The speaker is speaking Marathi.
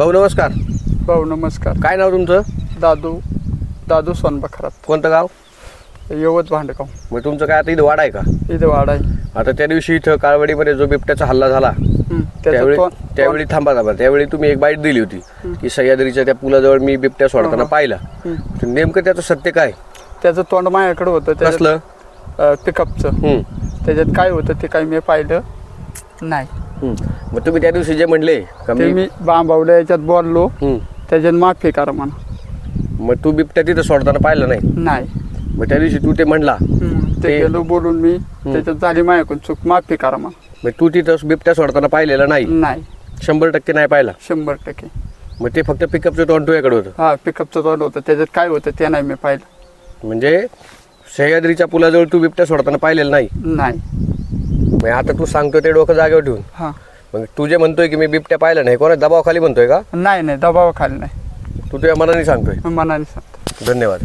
भाऊ नमस्कार. भाऊ नमस्कार. काय नाव तुमचं? दादू दादू सोनबखरात. कोणतं गाव? यवत भांडगाव मग तुमचं काय आता इथं वाडा आहे का? इथे वाडा आहे. आता त्या दिवशी इथं काळवडीमध्ये जो बिबट्याचा हल्ला झाला हं, त्याचं त्यावेळी तोंड- त्यावेळी थांबा थांबा. त्यावेळी तुम्ही एक बाईट दिली होती की सह्याद्रीच्या त्या पुलाजवळ मी बिबट्या सोडताना. पाहिला. तर नेमकं त्याचं सत्य काय? त्याचं तोंड माझ्याकडे होतं. कसलं? पिकअपचं त्याच्यात काय होतं ते काही मी पाहिलं नाही. मग तुम्ही त्या दिवशी जे म्हणले का ते मी मी बांबावल्या याच्यात बोललो. त्याच्यात माफी करा म्हणा. मग तू बिबट्या तिथं सोडताना पाहिलं नाही? नाही. मग त्या दिवशी तू ते म्हणला. ते ते- गेलो बोलून मी. त्याच्यात झाली माझ्याकडून चूक. माफी करा म्हणा. मग तू तिथं बिबट्या सोडताना पाहिलेला नाही? नाही. शंभर टक्के नाही पाहिला? शंभर टक्के. मग ते फक्त पिकअपचं तोंड तुझ्याकडे होतं. हा पिकअपचं तोंड होतं. त्याच्यात काय होतं ते नाही मी पाहिलं. म्हणजे सह्याद्रीच्या पुलाजवळ तू बिबट्या सोडताना पाहिलेलं नाही? नाही. मग आता तू सांगतोय ते डोकं जागेवर ठेवून. हां. मग तू जे म्हणतोय की मी बिबट्या पाहिला नाही कोणा दबावाखाली म्हणतोय का? नाही नाही दबावाखाली नाही. तू तुझ्या मनाने सांगतोय. मनाने सांगतो. धन्यवाद.